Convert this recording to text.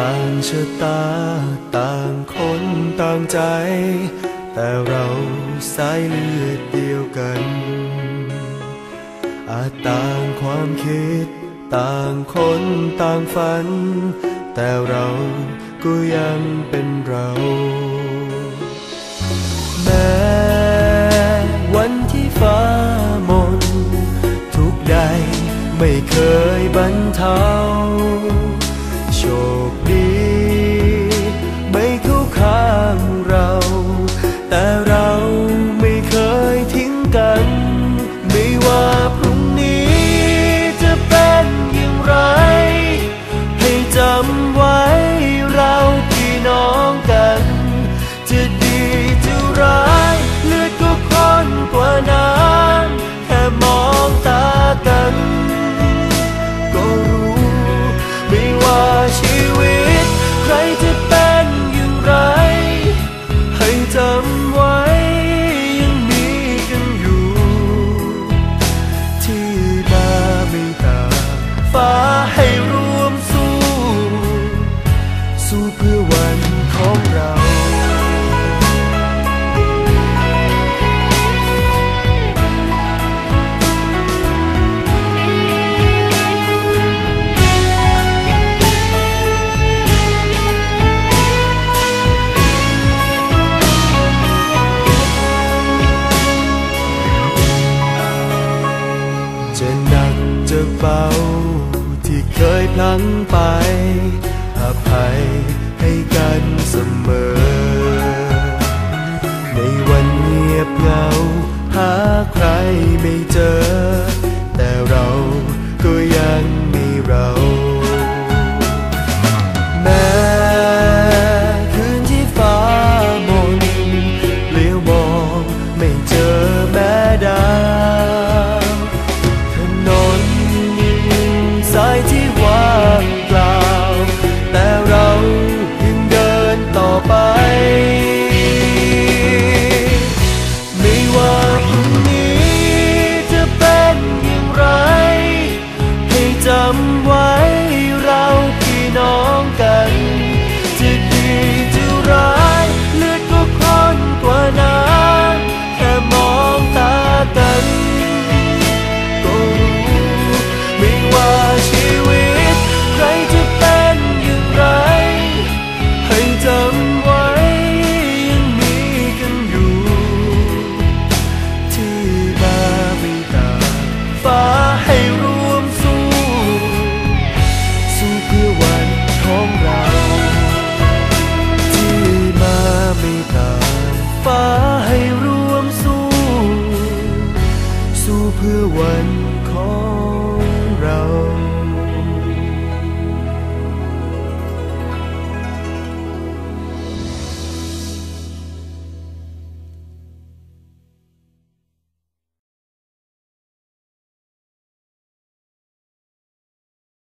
่างชะตาต่างคนต่างใจ แต่เราสายเลือดเดียวกัน อาจต่างความคิด ต่างคนต่างฝัน แต่เราก็ยังเป็นเรา แม้วันที่ฟ้ามน ทุกใดไม่เคยบรรเทาโช ยพลั้งไป อภัยให้กันเสมอ ในวันเงียบเหงา หาใครไม่เจอ